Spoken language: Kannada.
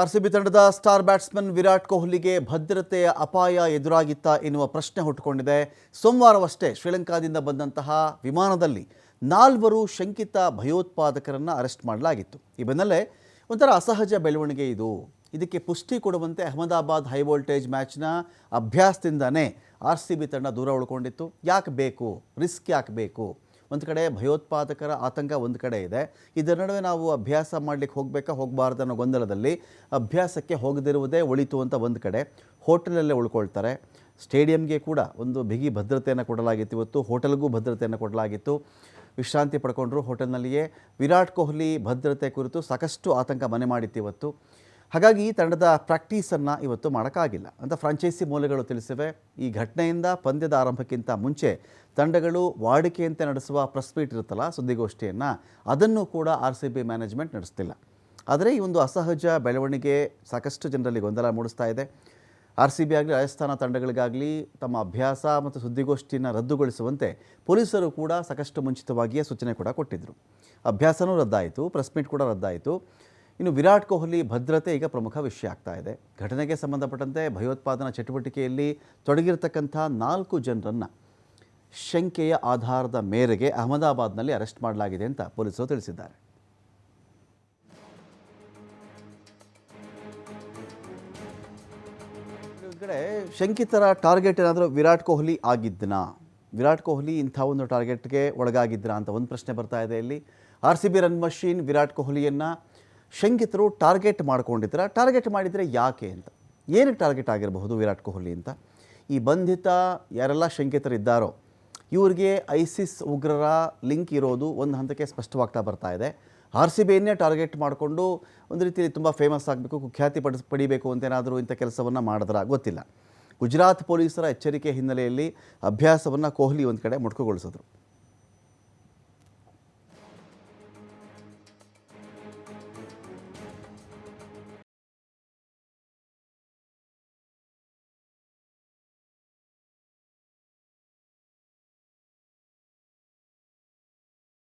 ಆರ್ ಸಿ ಬಿ ತಂಡದ ಸ್ಟಾರ್ ಬ್ಯಾಟ್ಸ್ಮನ್ ವಿರಾಟ್ ಕೊಹ್ಲಿಗೆ ಭದ್ರತೆಯ ಅಪಾಯ ಎದುರಾಗಿತ್ತಾ ಎನ್ನುವ ಪ್ರಶ್ನೆ ಹುಟ್ಟುಕೊಂಡಿದೆ. ಸೋಮವಾರವಷ್ಟೇ ಶ್ರೀಲಂಕಾದಿಂದ ಬಂದಂತಹ ವಿಮಾನದಲ್ಲಿ ನಾಲ್ವರು ಶಂಕಿತ ಭಯೋತ್ಪಾದಕರನ್ನು ಅರೆಸ್ಟ್ ಮಾಡಲಾಗಿತ್ತು. ಈ ಬೆನ್ನಲ್ಲೇ ಒಂಥರ ಅಸಹಜ ಬೆಳವಣಿಗೆ ಇದು. ಇದಕ್ಕೆ ಪುಷ್ಟಿ ಕೊಡುವಂತೆ ಅಹಮದಾಬಾದ್ ಹೈ ವೋಲ್ಟೇಜ್ ಮ್ಯಾಚ್ನ ಅಭ್ಯಾಸದಿಂದನೇ ಆರ್ ಸಿ ಬಿ ತಂಡ ದೂರ ಉಳ್ಕೊಂಡಿತ್ತು. ಯಾಕೆ ಬೇಕು? ರಿಸ್ಕ್ ಯಾಕೆ ಬೇಕು? ಒಂದು ಕಡೆ ಭಯೋತ್ಪಾದಕರ ಆತಂಕ ಒಂದು ಕಡೆ ಇದೆ. ಇದರ ನಡುವೆ ನಾವು ಅಭ್ಯಾಸ ಮಾಡಲಿಕ್ಕೆ ಹೋಗಬೇಕಾ, ಹೋಗಬಾರ್ದು ಅನ್ನೋ ಗೊಂದಲದಲ್ಲಿ ಅಭ್ಯಾಸಕ್ಕೆ ಹೋಗದಿರುವುದೇ ಒಳಿತು ಅಂತ ಒಂದು ಕಡೆ. ಹೋಟೆಲಲ್ಲೇ ಉಳ್ಕೊಳ್ತಾರೆ. ಸ್ಟೇಡಿಯಂಗೆ ಕೂಡ ಒಂದು ಬಿಗಿ ಭದ್ರತೆಯನ್ನು ಕೊಡಲಾಗಿತ್ತು ಇವತ್ತು. ಹೋಟೆಲ್ಗೂ ಭದ್ರತೆಯನ್ನು ಕೊಡಲಾಗಿತ್ತು. ವಿಶ್ರಾಂತಿ ಪಡ್ಕೊಂಡ್ರು ಹೋಟೆಲ್ನಲ್ಲಿಯೇ. ವಿರಾಟ್ ಕೊಹ್ಲಿ ಭದ್ರತೆ ಕುರಿತು ಸಾಕಷ್ಟು ಆತಂಕ ಮನೆ ಮಾಡಿತ್ತು ಇವತ್ತು. ಹಾಗಾಗಿ ಈ ತಂಡದ ಪ್ರಾಕ್ಟೀಸನ್ನು ಇವತ್ತು ಮಾಡೋಕ್ಕಾಗಿಲ್ಲ. ಅಂತ ಫ್ರಾಂಚೈಸಿ ಮೂಲಗಳು ತಿಳಿಸಿವೆ. ಈ ಘಟನೆಯಿಂದ ಪಂದ್ಯದ ಆರಂಭಕ್ಕಿಂತ ಮುಂಚೆ ತಂಡಗಳು ವಾಡಿಕೆಯಂತೆ ನಡೆಸುವ ಪ್ರೆಸ್ ಮೀಟ್ ಇರುತ್ತಲ್ಲ, ಸುದ್ದಿಗೋಷ್ಠಿಯನ್ನು, ಅದನ್ನು ಕೂಡ ಆರ್ ಸಿ ಬಿ ಮ್ಯಾನೇಜ್ಮೆಂಟ್ ನಡೆಸ್ತಿಲ್ಲ. ಆದರೆ ಈ ಒಂದು ಅಸಹಜ ಬೆಳವಣಿಗೆ ಸಾಕಷ್ಟು ಜನರಲ್ಲಿ ಗೊಂದಲ ಮೂಡಿಸ್ತಾ ಇದೆ. ಆರ್ ಸಿ ಬಿ ಆಗಲಿ, ರಾಜಸ್ಥಾನ ತಂಡಗಳಿಗಾಗಲಿ, ತಮ್ಮ ಅಭ್ಯಾಸ ಮತ್ತು ಸುದ್ದಿಗೋಷ್ಠಿಯನ್ನು ರದ್ದುಗೊಳಿಸುವಂತೆ ಪೊಲೀಸರು ಕೂಡ ಸಾಕಷ್ಟು ಮುಂಚಿತವಾಗಿಯೇ ಸೂಚನೆ ಕೂಡ ಕೊಟ್ಟಿದ್ದರು ಅಭ್ಯಾಸನೂ ರದ್ದಾಯಿತು, ಪ್ರೆಸ್ ಮೀಟ್ ಕೂಡ ರದ್ದಾಯಿತು. ಇನ್ನು ವಿರಾಟ್ ಕೊಹ್ಲಿ ಭದ್ರತೆ ಈಗ ಪ್ರಮುಖ ವಿಷಯ ಆಗ್ತಾ ಇದೆ. ಘಟನೆಗೆ ಸಂಬಂಧಪಟ್ಟಂತೆ ಭಯೋತ್ಪಾದನಾ ಚಟುವಟಿಕೆಯಲ್ಲಿ ತೊಡಗಿರತಕ್ಕಂಥ ನಾಲ್ಕು ಜನರನ್ನು ಶಂಕೆಯ ಆಧಾರದ ಮೇರೆಗೆ ಅಹಮದಾಬಾದ್ನಲ್ಲಿ ಅರೆಸ್ಟ್ ಮಾಡಲಾಗಿದೆ ಅಂತ ಪೊಲೀಸರು ತಿಳಿಸಿದ್ದಾರೆ. ಕಡೆ ಶಂಕಿತರ ಟಾರ್ಗೆಟ್ ಏನಾದರೂ ವಿರಾಟ್ ಕೊಹ್ಲಿ ಆಗಿದ್ದನಾ? ವಿರಾಟ್ ಕೊಹ್ಲಿ ಇಂಥ ಒಂದು ಟಾರ್ಗೆಟ್ಗೆ ಒಳಗಾಗಿದ್ದನಾ ಅಂತ ಒಂದು ಪ್ರಶ್ನೆ ಬರ್ತಾ ಇದೆ ಇಲ್ಲಿ. R C B run machine Virat ಕೊಹ್ಲಿಯನ್ನು ಶಂಕಿತರು ಟಾರ್ಗೆಟ್ ಮಾಡ್ಕೊಂಡಿದ್ರ ಟಾರ್ಗೆಟ್ ಮಾಡಿದರೆ ಯಾಕೆ ಅಂತ? ಏನಕ್ಕೆ ಟಾರ್ಗೆಟ್ ಆಗಿರಬಹುದು ವಿರಾಟ್ ಕೊಹ್ಲಿ ಅಂತ? ಈ ಬಂಧಿತ ಯಾರೆಲ್ಲ ಶಂಕಿತರಿದ್ದಾರೋ ಇವರಿಗೆ ಐಸಿಸ್ ಉಗ್ರರ ಲಿಂಕ್ ಇರೋದು ಒಂದು ಹಂತಕ್ಕೆ ಸ್ಪಷ್ಟವಾಗ್ತಾ ಬರ್ತಾ ಇದೆ. ಆರ್ ಸಿ ಬಿಯನ್ನೇ ಟಾರ್ಗೆಟ್ ಮಾಡಿಕೊಂಡು ಒಂದು ರೀತಿಯಲ್ಲಿ ತುಂಬ ಫೇಮಸ್ ಆಗಬೇಕು, ಕುಖ್ಯಾತಿ ಪಡಿಸ್ ಪಡಿಬೇಕು ಅಂತೇನಾದರೂ ಇಂಥ ಕೆಲಸವನ್ನು ಮಾಡಿದ್ರ? ಗೊತ್ತಿಲ್ಲ. ಗುಜರಾತ್ ಪೊಲೀಸರ ಎಚ್ಚರಿಕೆ ಹಿನ್ನೆಲೆಯಲ್ಲಿ ಅಭ್ಯಾಸವನ್ನು ಕೊಹ್ಲಿ ಒಂದು ಕಡೆ ಮೊಟಕುಗೊಳಿಸಿದ್ರು.